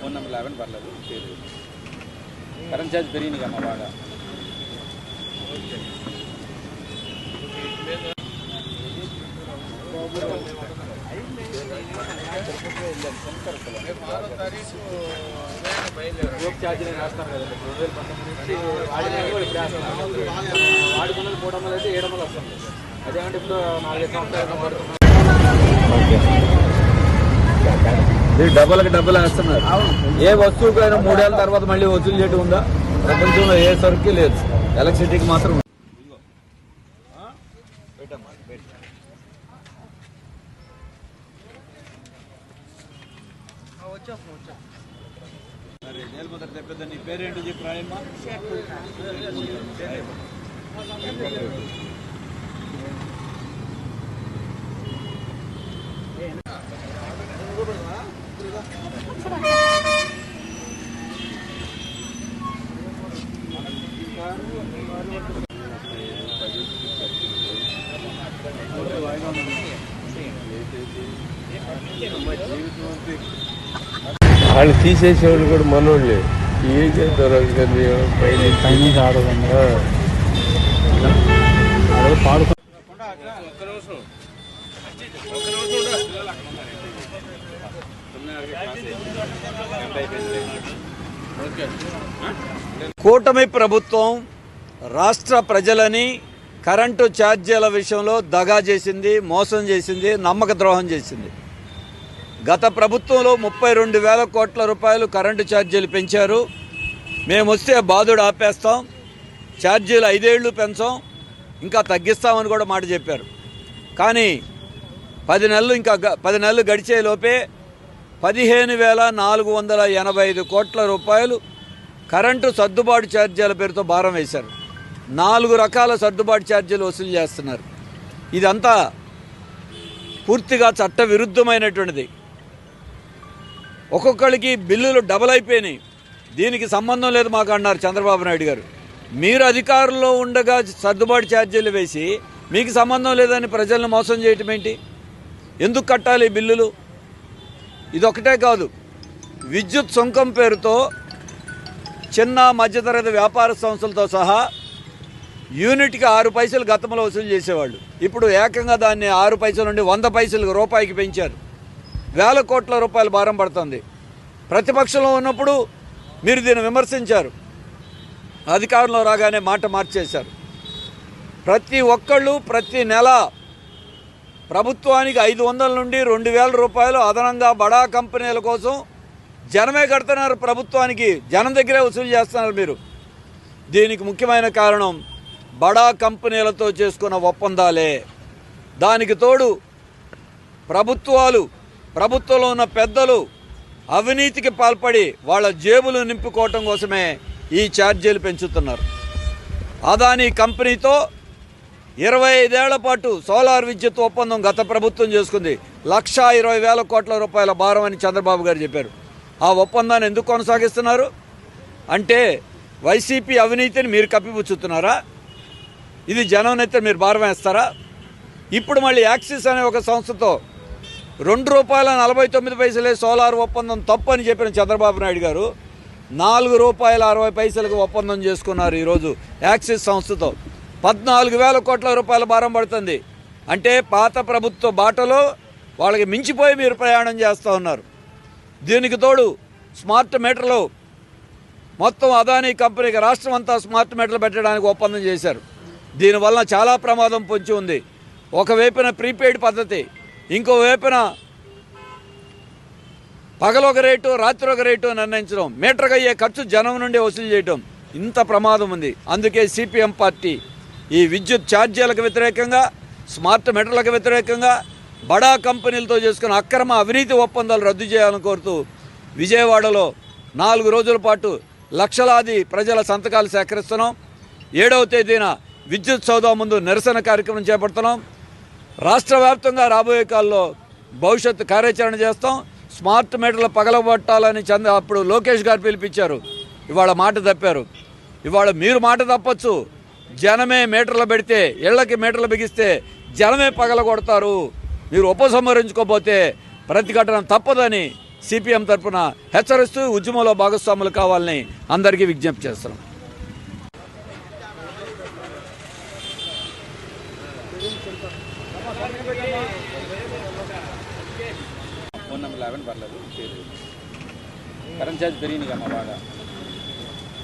Phone number eleven పర్లేదు పేరు. Current charge పెరిగింది అమ్మ బాగా. వాడుకున్నది పోవడం వందలు అయితే ఏడు వస్తుంది. డబ్బులకి డబ్బులు వేస్తున్నారు. ఏ వస్తువుకైనా మూడేళ్ళ తర్వాత మళ్ళీ వసూలు చేయడం ఉందా? ప్రపంచంలో ఏ సరుకు లేదు. ఎలక్ట్రిసిటీకి మాత్రం ఉంది. సరే, నేల ముద్ర తెప్పిద్దాం. నీ పేరేంటో చెప్పు రాయమ్మా వాళ్ళు తీసేసేవాళ్ళు కూడా మనోళ్ళే ఏం చేస్తారు అందుకని పైన ఆడదండి కూటమి ప్రభుత్వం రాష్ట్ర ప్రజలని కరెంటు ఛార్జీల విషయంలో దగా చేసింది మోసం చేసింది నమ్మక ద్రోహం చేసింది. గత ప్రభుత్వంలో ముప్పై రెండు వేల కోట్ల రూపాయలు కరెంటు ఛార్జీలు పెంచారు. మేము వస్తే బాధుడు ఆపేస్తాం ఛార్జీలు ఐదేళ్ళు పెంచాం ఇంకా తగ్గిస్తామని కూడా మాట చెప్పారు. కానీ పది నెలలు ఇంకా పది నెలలు గడిచే లోపే పదిహేను వేల నాలుగు వందల ఎనభై ఐదు కోట్ల రూపాయలు కరెంటు సర్దుబాటు ఛార్జీల పేరుతో భారం వేశారు. నాలుగు రకాల సర్దుబాటు ఛార్జీలు వసూలు చేస్తున్నారు. ఇదంతా పూర్తిగా చట్ట విరుద్ధమైనటువంటిది ఒక్కొక్కరికి బిల్లులు డబల్ అయిపోయినాయి. దీనికి సంబంధం లేదు మాకు అన్నారు చంద్రబాబు నాయుడు గారు. మీరు అధికారంలో ఉండగా సర్దుబాటు ఛార్జీలు వేసి మీకు సంబంధం లేదని ప్రజలను మోసం చేయటం ఏంటి? ఎందుకు కట్టాలి బిల్లులు? ఇదొకటే కాదు. విద్యుత్ సుంకం పేరుతో చిన్న మధ్యతరగతి వ్యాపార సంస్థలతో సహా యూనిట్కి ఆరు పైసలు గతంలో వసూలు చేసేవాళ్ళు. ఇప్పుడు ఏకంగా దాన్ని ఆరు పైసల నుండి వంద పైసలు రూపాయికి పెంచారు. వేల కోట్ల రూపాయల భారం పడుతుంది. ప్రతిపక్షంలో ఉన్నప్పుడు మీరు దీన్ని విమర్శించారు. అధికారంలో రాగానే మాట మార్చేశారు. ప్రతి ఒక్కళ్ళు ప్రతి నెల ప్రభుత్వానికి ఐదు వందల నుండి రెండు వేల రూపాయలు అదనంగా బడా కంపెనీల కోసం జనమే కడుతున్నారు ప్రభుత్వానికి. జనం దగ్గరే వసూలు చేస్తున్నారు మీరు. దీనికి ముఖ్యమైన కారణం బడా కంపెనీలతో చేసుకున్న ఒప్పందాలే. దానికి తోడు ప్రభుత్వాలు ప్రభుత్వంలో ఉన్న పెద్దలు అవినీతికి పాల్పడి వాళ్ళ జేబులు నింపుకోవటం కోసమే ఈ ఛార్జీలు పెంచుతున్నారు. అదానీ కంపెనీతో ఇరవై ఐదేళ్ళ పాటు సోలార్ విద్యుత్ ఒప్పందం గత ప్రభుత్వం చేసుకుంది. లక్షా ఇరవై వేల కోట్ల రూపాయల భారం అని చంద్రబాబు గారు చెప్పారు. ఆ ఒప్పందాన్ని ఎందుకు కొనసాగిస్తున్నారు? అంటే వైసీపీ అవినీతిని మీరు కప్పిపుచ్చుతున్నారా? ఇది జనం మీరు భారం వేస్తారా? ఇప్పుడు మళ్ళీ యాక్సిస్ అనే ఒక సంస్థతో రెండు రూపాయల నలభై తొమ్మిది పైసలే సోలార్ ఒప్పందం తప్పు అని చెప్పిన చంద్రబాబు నాయుడు గారు నాలుగు రూపాయల అరవై పైసలకు ఒప్పందం చేసుకున్నారు ఈరోజు యాక్సిస్ సంస్థతో. పద్నాలుగు వేల కోట్ల రూపాయల భారం పడుతుంది. అంటే పాత ప్రభుత్వ బాటలో వాళ్ళకి మించిపోయి మీరు ప్రయాణం చేస్తూ ఉన్నారు. దీనికి తోడు స్మార్ట్ మీటర్లు మొత్తం అదానీ కంపెనీకి రాష్ట్రం అంతా స్మార్ట్ మీటర్లు పెట్టడానికి ఒప్పందం చేశారు. దీనివల్ల చాలా ప్రమాదం పొంచి ఉంది. ఒకవైపున ప్రీపెయిడ్ పద్ధతి ఇంకో వైపున పగలొక రేటు రాత్రి ఒక రేటు నిర్ణయించడం. మీటర్కి అయ్యే ఖర్చు జనం నుండి వసూలు చేయటం. ఇంత ప్రమాదం ఉంది. అందుకే సిపిఎం పార్టీ ఈ విద్యుత్ ఛార్జీలకు వ్యతిరేకంగా స్మార్ట్ మీటర్లకు వ్యతిరేకంగా బడా కంపెనీలతో చేసుకున్న అక్రమ అవినీతి ఒప్పందాలు రద్దు చేయాలని కోరుతూ విజయవాడలో నాలుగు రోజుల పాటు లక్షలాది ప్రజల సంతకాలు సేకరిస్తున్నాం. ఏడవ తేదీన విద్యుత్ సౌదా ముందు నిరసన కార్యక్రమం చేపడుతున్నాం. రాష్ట్ర వ్యాప్తంగా రాబోయే కాలంలో భవిష్యత్తు కార్యాచరణ చేస్తాం. స్మార్ట్ మీటర్లు పగలగొట్టాలని చంద్ర అప్పుడు లోకేష్ గారు పిలిపించారు. ఇవాళ మాట తప్పారు. ఇవాళ మీరు మాట తప్పచ్చు. జనమే మీటర్లు పెడితే ఇళ్ళకి మీటర్లు బిగిస్తే జనమే పగలగొడతారు. మీరు ఉపసంహరించుకోపోతే ప్రతిఘటన తప్పదని సిపిఎం తరఫున హెచ్చరిస్తూ ఉద్యమంలో భాగస్వాములు కావాలని అందరికీ విజ్ఞప్తి చేస్తున్నాం. ఫోన్ నెంబర్ పర్లేదు కరెంట్ ఛార్జ్ పెరిగింది కమ్మా బాగా.